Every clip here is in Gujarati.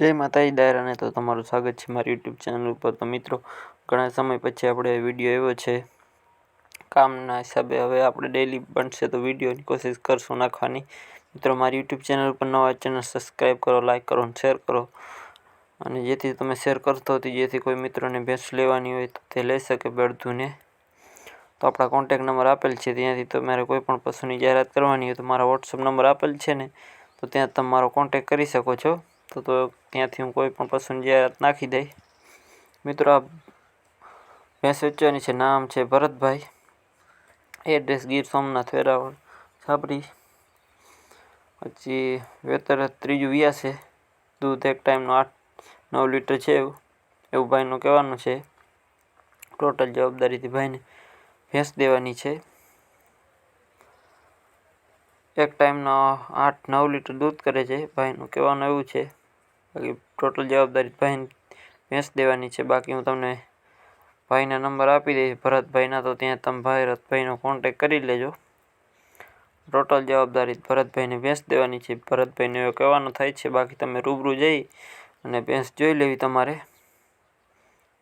જય માતાજી દાયરાને તો તમારું સ્વાગત છે મારી યુટ્યુબ ચેનલ ઉપર. તો મિત્રો, ઘણા સમય પછી આપણે વીડિયો આવ્યો છે. કામના હિસાબે હવે આપણે ડેલી બનશે તો વિડીયોની કોશિશ કરશું નાખવાની. મિત્રો, મારી યુટ્યુબ ચેનલ ઉપર નવા ચેનલ સબસ્ક્રાઈબ કરો લાઇક કરો અને શેર કરો. અને જેથી તમે શેર કરતો હતી જેથી કોઈ મિત્રોને ભેંસ લેવાની હોય તો તે લઈ શકે બેડધુને તો આપણા કોન્ટેક નંબર આપેલ છે, ત્યાંથી તમારે કોઈ પણ પશુની જાહેરાત કરવાની હોય તો મારા વોટ્સઅપ નંબર આપેલ છે ને, તો ત્યાં તમે મારો કોન્ટેક કરી શકો છો. તો તો ત્યાંથી હું કોઈ પણ પસંદ જાહેરાત નાખી દઈ. મિત્રો, આ ભેંસ વેચવાની છે નામ છે ભરતભાઈ. એડ્રેસ ગીર સોમનાથ, વેરાવળ. છાપરી. પછી વેતર ત્રીજું વ્યા છે. દૂધ એક ટાઈમનું આઠ, નવ લીટર છે એવું. એવું ભાઈનું કહેવાનું છે. ટોટલ જવાબદારીથી ભાઈને ભેંસ દેવાની છે. એક ટાઈમનો આઠ, નવ લીટર દૂધ કરે છે. ભાઈનું કહેવાનું એવું છે. બાકી ટોટલ જવાબદારી ભાઈને ભેંસ દેવાની છે. બાકી હું તમને ભાઈના નંબર આપી દઈશ. ભરતભાઈના તો ત્યાં તમે ભરતભાઈનો કોન્ટેક કરી લેજો. ટોટલ જવાબદારી ભરતભાઈને ભેંસ દેવાની છે. ભરતભાઈને એવું કહેવાનું થાય છે, બાકી તમે રૂબરૂ જઈ અને ભેંસ જોઈ લેવી તમારે.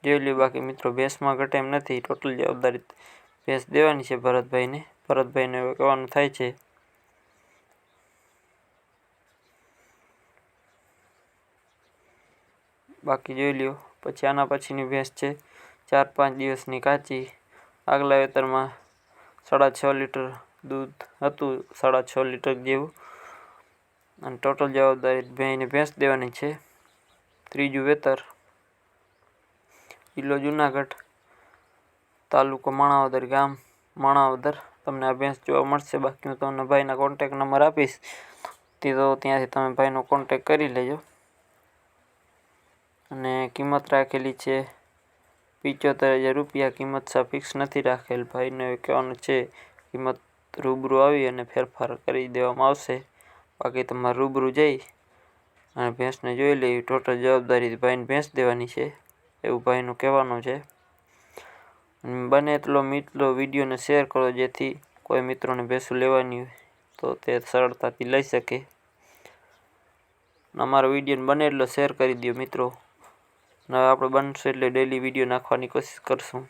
જોઈ લેવી બાકી મિત્રો ભેંસમાં ઘટે એમ નથી. ટોટલ જવાબદારી ભેંસ દેવાની છે ભરતભાઈને. ભરતભાઈને એવું કહેવાનું થાય છે બાકી જોઈ લ્યો. પછી આના પછીની ભેંસ છે. ચાર પાંચ દિવસની કાચી. આગલા વેતરમાં સાડા છ લીટર દૂધ હતું, સાડા છ લીટર જેવું. અને ટોટલ જવાબદારી ભેંને ભેંસ દેવાની છે. ત્રીજું વેતર. જિલ્લો જુનાગઢ તાલુકો માણાવદર ગામ. માણાવદર. તમને આ ભેંસ જોવા મળશે. બાકી હું તમને ભાઈના કોન્ટેક નંબર આપીશ. તે તો ત્યાંથી તમે ભાઈનો કોન્ટેક કરી લેજો. અને કિંમત રાખેલી છે. પિચોતેર હજાર રૂપિયા કિંમત સફિક્સ ફિક્સ નથી રાખેલ. ભાઈને કહેવાનું છે, કિંમત રૂબરૂ આવી અને ફેરફાર કરી દેવામાં આવશે. બાકી તમારે રૂબરૂ જઈ અને ભેંસને જોઈ લેવી ટોટલ જવાબદારી ભાઈને ભેંસ દેવાની છે, એવું ભાઈનું કહેવાનું છે. બને એટલો મિત્રો વિડીયોને શેર કરો, જેથી કોઈ મિત્રોને ભેંસું લેવાની હોય તો તે સરળતાથી લઈ શકે. અમારો વિડીયોને બને એટલો શેર કરી દો મિત્રો. હવે આપણે બનશે એટલે ડેલી વીડિયો નાખવાની કોશિશ કરશું.